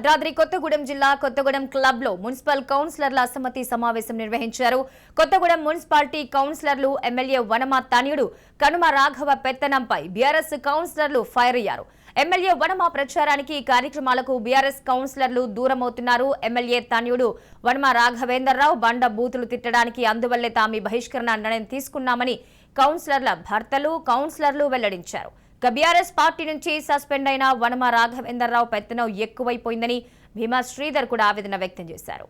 భద్రాద్రి కొత్తగూడెం జిల్లా కొత్తగూడెం క్లబ్లో మున్సిపల్ కౌన్సిలర్ల అసమ్మతి సమావేశం నిర్వహించారు. కొత్తగూడెం మున్సిపాలిటీ కౌన్సిలర్లు ఎమ్మెల్యే వనమ తనియుడు కనుమ రాఘవ పెత్తనంపై బీఆర్ఎస్ కౌన్సిలర్లు ఫైర్ అయ్యారు. ఎమ్మెల్యే వనమ ప్రచారానికి కార్యక్రమాలకు బీఆర్ఎస్ కౌన్సిలర్లు దూరమవుతున్నారు. ఎమ్మెల్యే తనయుడు వనమ రాఘవేందర్రావు బండ బూతులు తిట్టడానికి అందువల్లే తాము బహిష్కరణ నిర్ణయం తీసుకున్నామని కౌన్సిలర్ల భర్తలు కౌన్సిలర్లు వెల్లడించారు. బీఆర్ఎస్ పార్టీ నుంచి సస్పెండ్ అయిన వనమ రాఘవేందర్రావు పెత్తనం ఎక్కువైపోయిందని భీమా శ్రీధర్ కూడా ఆవేదన వ్యక్తం చేశారు.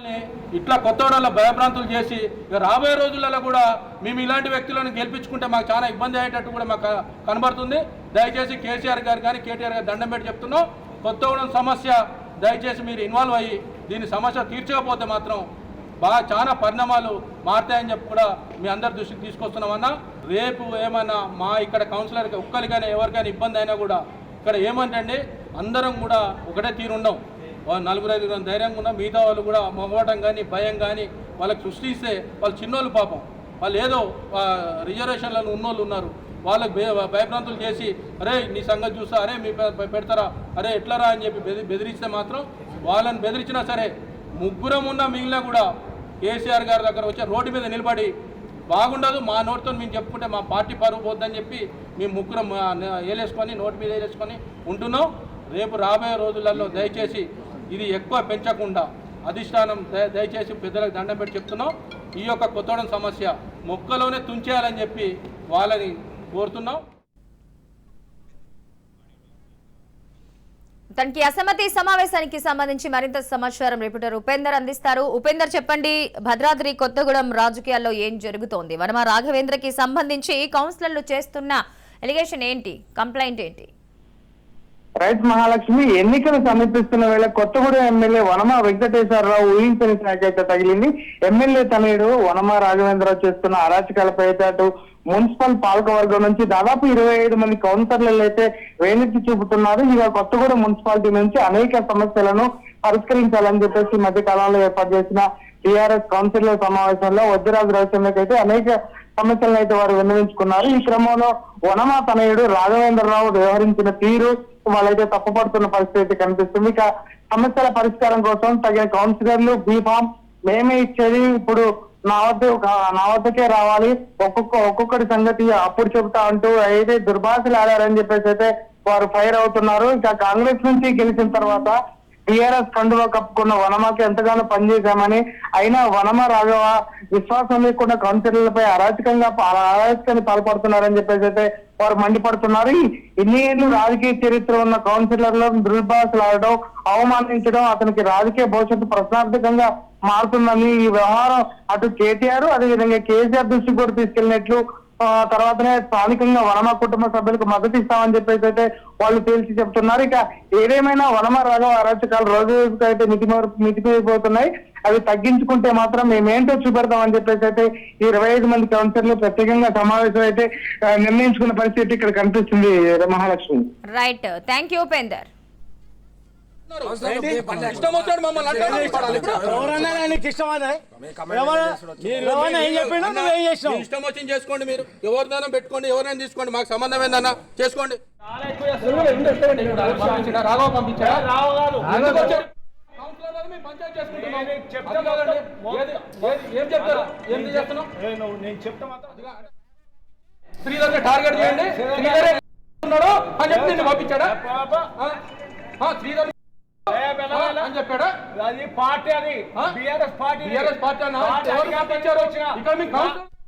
మమ్మల్ని ఇట్లా కొత్త భయభ్రాంతులు చేసి ఇక రాబోయే రోజులలో కూడా మేము ఇలాంటి వ్యక్తులను గెలిపించుకుంటే మాకు చాలా ఇబ్బంది అయ్యేటట్టు కూడా మాకు కనబడుతుంది. దయచేసి కేసీఆర్ గారు కానీ కేటీఆర్ గారు దండం పెట్టి చెప్తున్నాం. కొత్తగూడెం సమస్య దయచేసి మీరు ఇన్వాల్వ్ అయ్యి దీని సమస్య తీర్చకపోతే మాత్రం బాగా చాలా పరిణామాలు మారుతాయని చెప్పి కూడా మీ అందరి దృష్టికి తీసుకొస్తున్నామన్నా రేపు ఏమన్నా మా ఇక్కడ కౌన్సిలర్కి ఒక్కరికైనా ఎవరికైనా ఇబ్బంది అయినా కూడా ఇక్కడ ఏమంటండి అందరం కూడా ఒకటే తీరుండం. నలుగురు ఐదుగురు ధైర్యంగా ఉన్న మిగతా వాళ్ళు కూడా మొగవటం కానీ భయం కానీ వాళ్ళకి సృష్టిస్తే వాళ్ళు చిన్నోళ్ళు పాపం. వాళ్ళు ఏదో రిజర్వేషన్లో ఉన్నోళ్ళు ఉన్నారు. వాళ్ళకి భయభ్రాంతులు చేసి అరే నీ సంగతి చూస్తా అరే మీ పెడతారా అరే ఎట్లరా? అని చెప్పి బెదిరి బెదిరిస్తే మాత్రం వాళ్ళని బెదిరించినా సరే ముగ్గురం ఉన్న మిగిలినా కూడా కేసీఆర్ గారి దగ్గర వచ్చి రోడ్డు మీద నిలబడి బాగుండదు మా నోటితో మేము చెప్పుకుంటే మా పార్టీ పరువు పోద్దని చెప్పి మేము ముగ్గురం వేలేసుకొని న- నోటి మీద వేలేసుకొని ఉంటున్నాం. రేపు రాబోయే రోజులలో దయచేసి ఇది ఎక్కువ పెంచకుండా అధిష్టానం దయ దయచేసి పెద్దలకు దండం పెట్టి చెప్తున్నాం. ఈ యొక్క కొత్తడం సమస్య మొక్కలోనే తుంచేయాలని చెప్పి వాళ్ళని కోరుతున్నాం. తనకి అసమ్మతి సమావేశానికి సంబంధించి మరింత సమాచారం రిపోర్టర్ ఉపేందర్ అందిస్తారు. ఉపేందర్ చెప్పండి భద్రాద్రి కొత్తగూడెం రాజకీయాల్లో ఏం జరుగుతోంది? వనమ రాఘవేంద్రకి సంబంధించి కౌన్సిలర్లు చేస్తున్న ఎలిగేషన్ ఏంటి? కంప్లైంట్ ఏంటి? రైట్ మహాలక్ష్మి ఎన్నికలు సమీపిస్తున్న వేళ కొత్తగూడెం ఎమ్మెల్యే వనమ వెంకటేశ్వరరావు ఊహించని శాఖ అయితే తగిలింది. ఎమ్మెల్యే తనయుడు వనమ రాఘవేంద్రరావు చేస్తున్న అరాచకాలపై అయితే అటు మున్సిపల్ పాలకవర్గం నుంచి దాదాపు ఇరవై ఐదు మంది కౌన్సిలర్లు అయితే వేలెత్తి చూపుతున్నారు. ఇక కొత్తగూడెం మున్సిపాలిటీ నుంచి అనేక సమస్యలను పరిష్కరించాలని చెప్పేసి మధ్య కాలంలో ఏర్పాటు చేసిన టీఆర్ఎస్ కౌన్సిలర్ సమావేశంలో వద్దిరాజు రవిచంద్రకి అయితే అనేక సమస్యలను అయితే వారు విన్నవించుకున్నారు. ఈ క్రమంలో వనమా తనయుడు రాఘవేంద్రరావు వ్యవహరించిన తీరు వాళ్ళైతే తప్పుపడుతున్న పరిస్థితి అయితే కనిపిస్తుంది. ఇక సమస్యల పరిష్కారం కోసం తగిన కౌన్సిలర్లు బీఫామ్ మేమే ఇచ్చేది ఇప్పుడు నా వద్ద నా వద్దకే రావాలి. ఒక్కొక్క ఒక్కొక్కటి సంగతి అప్పుడు చెబుతా అంటూ అయితే దుర్భాషలు ఆడారని చెప్పేసి అయితే వారు ఫైర్ అవుతున్నారు. ఇక కాంగ్రెస్ నుంచి గెలిచిన తర్వాత టీఆర్ఎస్ కండువా కప్పుకున్న వనమాకి ఎంతగానో పనిచేశామని అయినా వనమ రాఘవ విశ్వాసం లేకుండా కౌన్సిలర్లపై అరాచకంగా అరాచకాన్ని పాల్పడుతున్నారని చెప్పేసి అయితే వారు మండిపడుతున్నారు. ఈ ఇన్ని ఏళ్ళు రాజకీయ చరిత్ర ఉన్న కౌన్సిలర్లను దుర్భాషలాడడం అవమానించడం అతనికి రాజకీయ భవిష్యత్తు ప్రశ్నార్థకంగా మారుతుందని ఈ వ్యవహారం అటు కేటీఆర్ అదేవిధంగా కేసీఆర్ దృష్టికి కూడా తీసుకెళ్ళినట్లు తర్వాతనే స్థానికంగా వనమ కుటుంబ సభ్యులకు మద్దతు ఇస్తామని చెప్పేసి అయితే వాళ్ళు తేల్చి చెప్తున్నారు. ఇక ఏదేమైనా వనమ రాఘవ అరాచకాలు రోజు రోజుకు అయితే మితి మితిపోతున్నాయి అవి తగ్గించుకుంటే మాత్రం మేమేంటో చూపెడతామని చెప్పేసి అయితే ఈ ఇరవై ఐదు మంది కౌన్సిలర్లు ప్రత్యేకంగా సమావేశం అయితే నిర్ణయించుకున్న పరిస్థితి ఇక్కడ కనిపిస్తుంది Mahalakshmi. Right thank you Upender. ఇష్టం వచ్చాడు మమ్మల్ని. ఎవరన్నా ఎవరన్నా ఇష్టం వచ్చింది చేసుకోండి మీరు. ఎవరిదైనా పెట్టుకోండి ఎవరైనా తీసుకోండి మాకు సంబంధం ఏందన్నా? చేసుకోండి. రాఘవ శ్రీధర్ టార్గెట్ చేయండి. శ్రీధర్ ఉన్నాడు అని చెప్పి నిన్ను పంపించాడా? శ్రీధర్ చెప్పాడా అది పార్టీ అది? BRS party BRS party. ఇక్కడ మీ కౌన్సిలర్